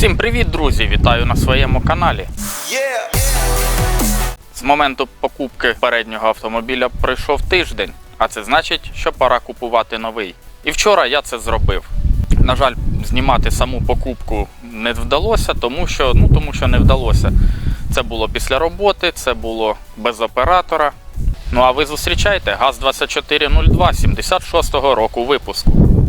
Всім привіт, друзі! Вітаю на своєму каналі. З моменту покупки переднього автомобіля пройшов тиждень, а це значить, що пора купувати новий. І вчора я це зробив. На жаль, знімати саму покупку не вдалося, тому що, ну, тому що не вдалося. Це було після роботи, це було без оператора. Ну а ви зустрічайте ГАЗ-2402 76-го року випуску.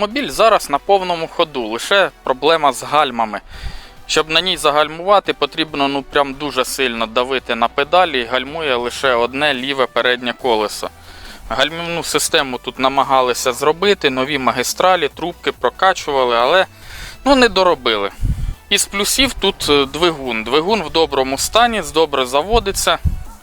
Автомобіль зараз на повному ходу, лише проблема з гальмами. Щоб на ній загальмувати, потрібно ну прям дуже сильно давити на педалі і гальмує лише одне ліве переднє колесо. Гальмівну систему тут намагалися зробити, нові магістралі, трубки прокачували, але ну, не доробили. Із плюсів тут е, двигун. Двигун в доброму стані, добре заводиться,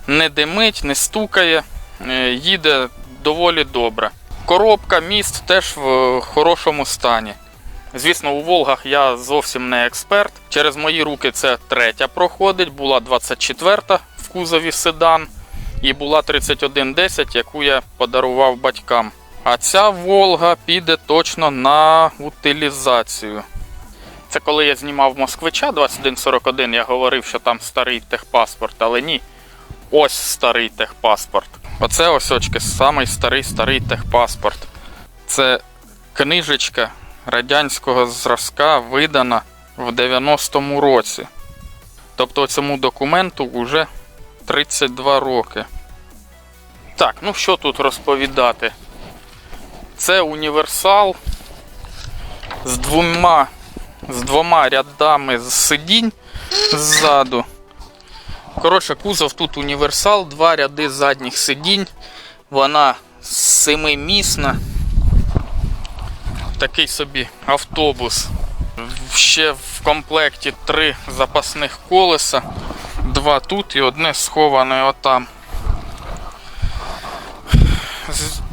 не димить, не стукає, е, їде доволі добре. Коробка, міст теж в хорошому стані. Звісно, у Волгах я зовсім не експерт. Через мої руки це третя проходить, була 24-та в кузові седан і була 3110, яку я подарував батькам. А ця Волга піде точно на утилізацію. Це коли я знімав москвича 2141, я говорив, що там старий техпаспорт, але ні. Ось старий техпаспорт. Оце ось очки, самий старий старий техпаспорт. Це книжечка радянського зразка видана в 90-му році. Тобто цьому документу вже 32 роки. Так, ну що тут розповідати? Це універсал з двома, з двома рядами сидінь ззаду. Коротше, кузов тут універсал, два ряди задніх сидінь. Вона семимісна. Такий собі автобус. Ще в комплекті три запасних колеса. Два тут і одне сховане отам.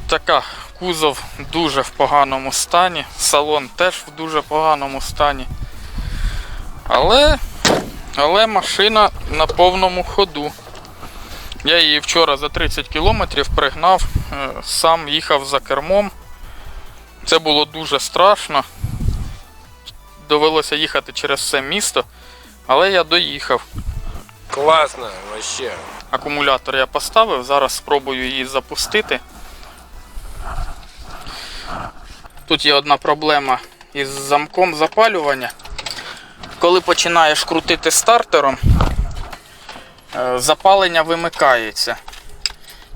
Така кузов дуже в поганому стані. Салон теж в дуже поганому стані. Але але машина на повному ходу. Я її вчора за 30 кілометрів пригнав, е, сам їхав за кермом. Це було дуже страшно. Довелося їхати через все місто, але я доїхав. Классно, вообще. Акумулятор я поставив, зараз спробую її запустити. Тут є одна проблема із замком запалювання. Коли починаєш крутити стартером, е, запалення вимикається.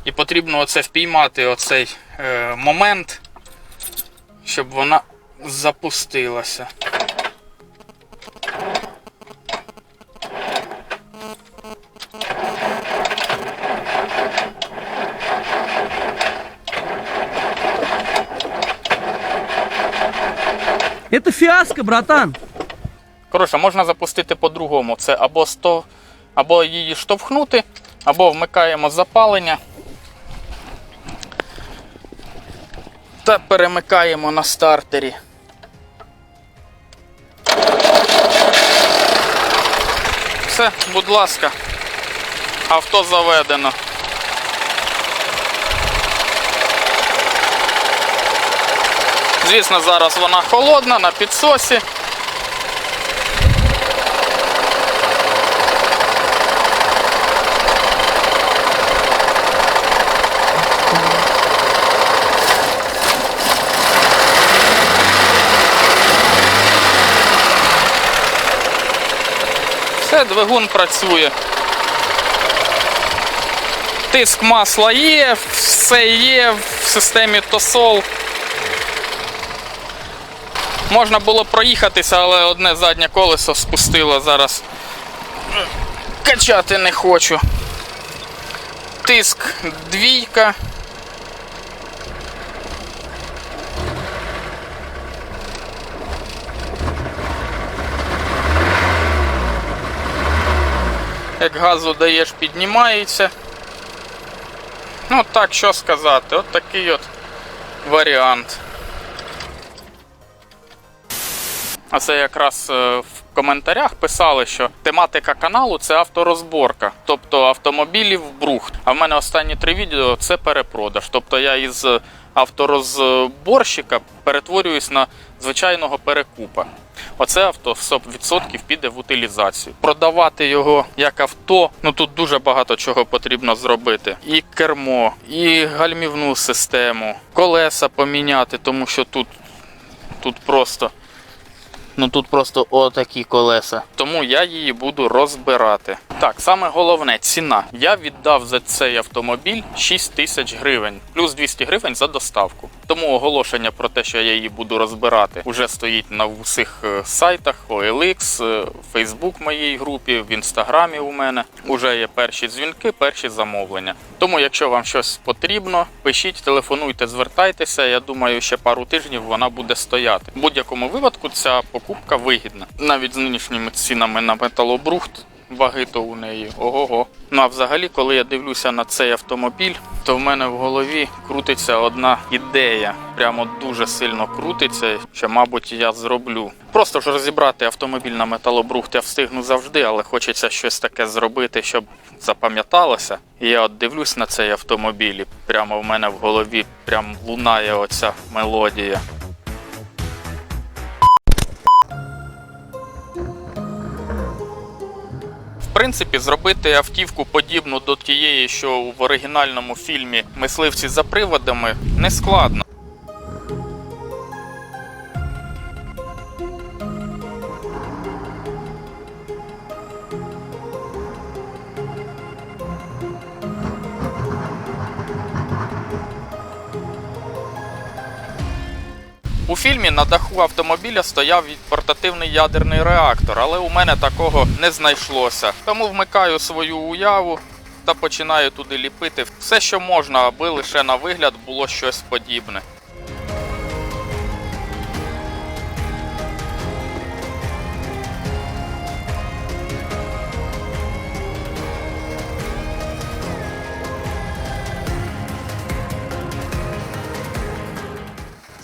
І потрібно оце впіймати оцей е, момент, щоб вона запустилася. Это фиаско, братан. Коротше, можна запустити по-другому. Це або, сто, або її штовхнути, або вмикаємо запалення. Та перемикаємо на стартері. Все, будь ласка, авто заведено. Звісно, зараз вона холодна на підсосі. Все, двигун працює. Тиск масла є, все є в системі TOSOL. Можна було проїхатися, але одне заднє колесо спустило зараз. Качати не хочу. Тиск двійка. Як газу даєш, піднімається. Ну так, що сказати, от такий от варіант. А це якраз е, в коментарях писали, що тематика каналу це авторозборка, тобто автомобілів брухт. А в мене останні три відео це перепродаж. Тобто я із авторозборщика перетворююсь на звичайного перекупа. Оце авто 100% піде в утилізацію. Продавати його як авто, ну тут дуже багато чого потрібно зробити. І кермо, і гальмівну систему, колеса поміняти, тому що тут, тут просто. Ну тут просто отакі колеса. Тому я її буду розбирати. Так, саме головне ціна. Я віддав за цей автомобіль 6 тисяч гривень, плюс 200 гривень за доставку. Тому оголошення про те, що я її буду розбирати, вже стоїть на всіх е, сайтах OLX, е, Facebook моїй групі, в інстаграмі у мене. Уже є перші дзвінки, перші замовлення. Тому, якщо вам щось потрібно, пишіть, телефонуйте, звертайтеся. Я думаю, ще пару тижнів вона буде стояти. В будь-якому випадку ця покупка вигідна. Навіть з нинішніми цінами на металобрухт. Ваги то у неї ого-го. Ну а взагалі, коли я дивлюся на цей автомобіль, то в мене в голові крутиться одна ідея. Прямо дуже сильно крутиться, що, мабуть, я зроблю. Просто ж розібрати автомобіль на металобрухт я встигну завжди, але хочеться щось таке зробити, щоб запам'яталося. І я от дивлюсь на цей автомобіль, і прямо в мене в голові прям лунає оця мелодія. Принципі, зробити автівку подібну до тієї, що в оригінальному фільмі Мисливці за приводами, не складно. Фільмі на даху автомобіля стояв портативний ядерний реактор, але у мене такого не знайшлося. Тому вмикаю свою уяву та починаю туди ліпити все, що можна, аби лише на вигляд було щось подібне.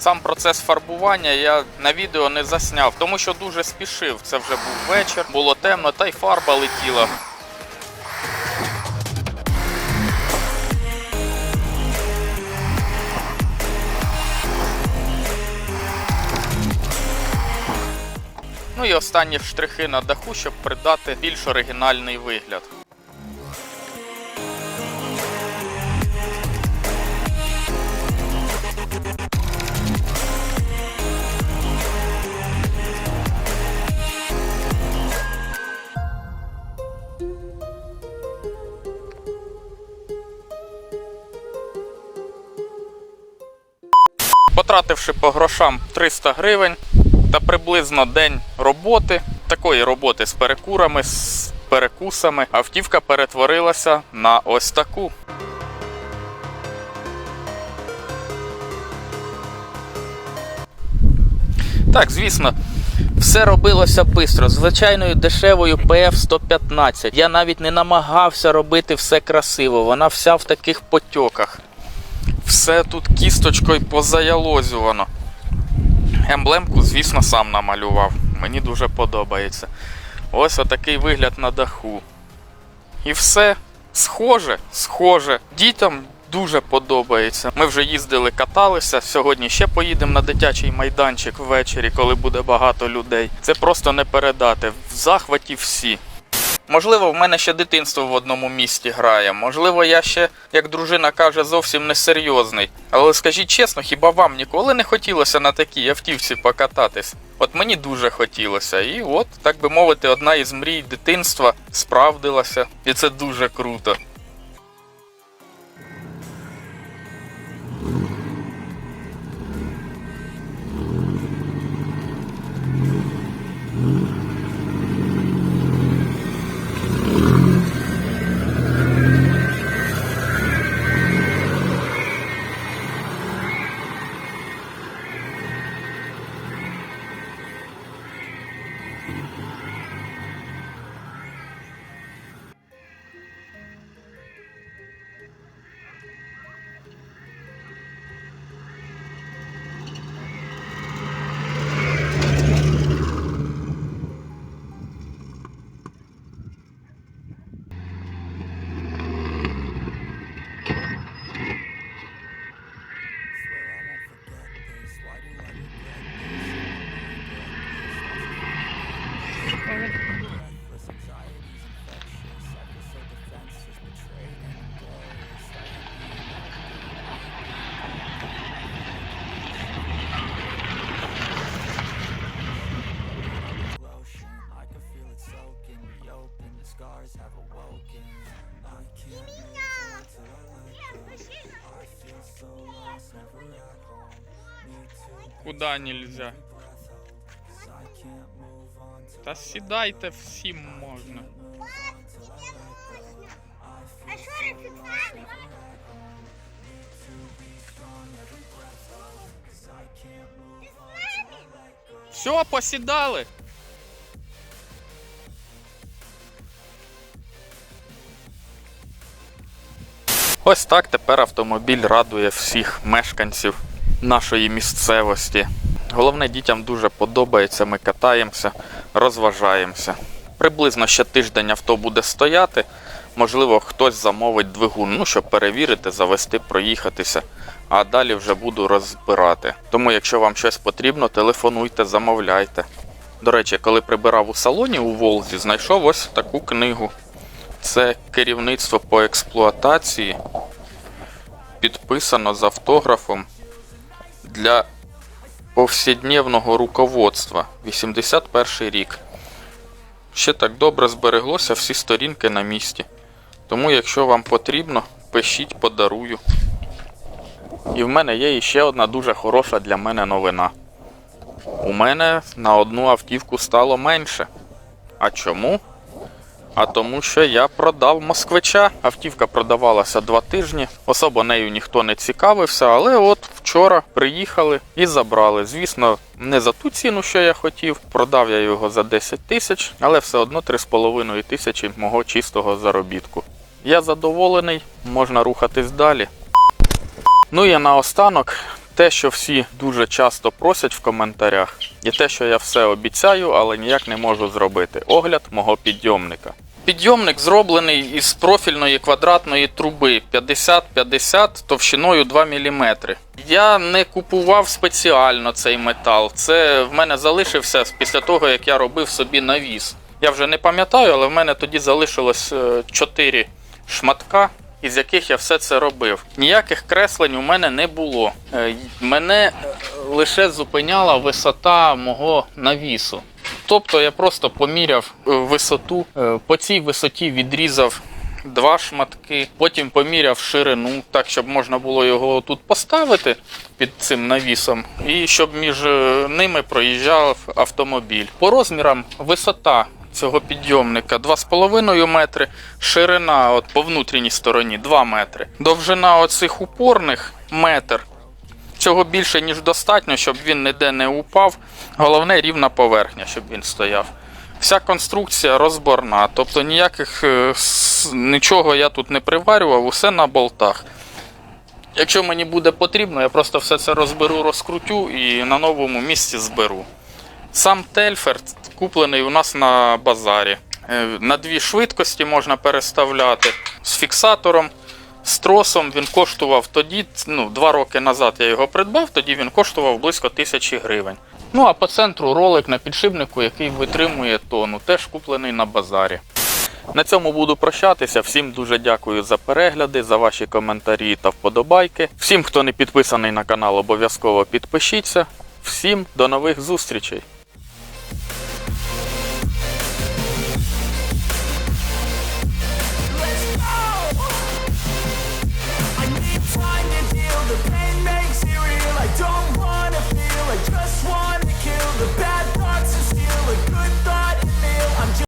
Сам процес фарбування я на відео не засняв, тому що дуже спішив. Це вже був вечір, було темно, та й фарба летіла. Ну і останні штрихи на даху, щоб придати більш оригінальний вигляд. Потративши по грошам 300 гривень та приблизно день роботи, такої роботи з перекурами, з перекусами, автівка перетворилася на ось таку. Так, звісно, все робилося швидко, звичайною дешевою PF-115. Я навіть не намагався робити все красиво, вона вся в таких потьоках. Все тут кісточкою позаялозювано. Емблемку, звісно, сам намалював. Мені дуже подобається. Ось отакий вигляд на даху. І все схоже, схоже. Дітям дуже подобається. Ми вже їздили, каталися. Сьогодні ще поїдемо на дитячий майданчик ввечері, коли буде багато людей. Це просто не передати. В захваті всі. Можливо, в мене ще дитинство в одному місті грає. Можливо, я ще, як дружина каже, зовсім несерйозний. Але скажіть чесно, хіба вам ніколи не хотілося на такій автівці покататись? От мені дуже хотілося. І от, так би мовити, одна із мрій дитинства справдилася. І це дуже круто. Куда нельзя? Та сідайте всім можна. А що рефіксали? Все, посідали. Ось так тепер автомобіль радує всіх мешканців нашої місцевості. Головне, дітям дуже подобається, ми катаємося, розважаємося. Приблизно ще тиждень авто буде стояти. Можливо, хтось замовить двигун, ну, щоб перевірити, завести, проїхатися, а далі вже буду розбирати. Тому, якщо вам щось потрібно, телефонуйте, замовляйте. До речі, коли прибирав у салоні у Волзі, знайшов ось таку книгу. Це керівництво по експлуатації. Підписано з автографом для повсякдневного руководства. 81 рік. Ще так добре збереглося, всі сторінки на місці. Тому, якщо вам потрібно, пишіть, подарую. І в мене є іще одна дуже хороша для мене новина. У мене на одну автівку стало менше. А чому? А тому, що я продав москвича. Автівка продавалася два тижні. Особо нею ніхто не цікавився, але от вчора приїхали і забрали. Звісно, не за ту ціну, що я хотів. Продав я його за 10 тисяч, але все одно 3,5 тисячі мого чистого заробітку. Я задоволений, можна рухатись далі. Ну і наостанок, те, що всі дуже часто просять в коментарях, і те, що я все обіцяю, але ніяк не можу зробити. Огляд мого підйомника. Підйомник зроблений із профільної квадратної труби 50-50 товщиною 2 мм. Я не купував спеціально цей метал. Це в мене залишився після того, як я робив собі навіс. Я вже не пам'ятаю, але в мене тоді залишилось 4 шматка із яких я все це робив. Ніяких креслень у мене не було. Е, Мене е, лише зупиняла висота мого навісу. Тобто я просто поміряв е, висоту, е, по цій висоті відрізав два шматки, потім поміряв ширину, так щоб можна було його тут поставити під цим навісом, і щоб між е, ними проїжджав автомобіль. По розмірам висота цього підйомника 2,5 метри, ширина от по внутрішній стороні 2 метри. Довжина оцих упорних метр. Цього більше, ніж достатньо, щоб він ніде не упав. Головне рівна поверхня, щоб він стояв. Вся конструкція розборна, тобто ніяких е, нічого я тут не приварював, усе на болтах. Якщо мені буде потрібно, я просто все це розберу, розкрутю і на новому місці зберу. Сам Тельфер куплений у нас на базарі. Е, На дві швидкості можна переставляти з фіксатором, з тросом. Він коштував тоді, ну, два роки назад я його придбав, тоді він коштував близько тисячі гривень. Ну а по центру ролик на підшипнику, який витримує тону, теж куплений на базарі. На цьому буду прощатися. Всім дуже дякую за перегляди, за ваші коментарі та вподобайки. Всім, хто не підписаний на канал, обов'язково підпишіться. Всім до нових зустрічей!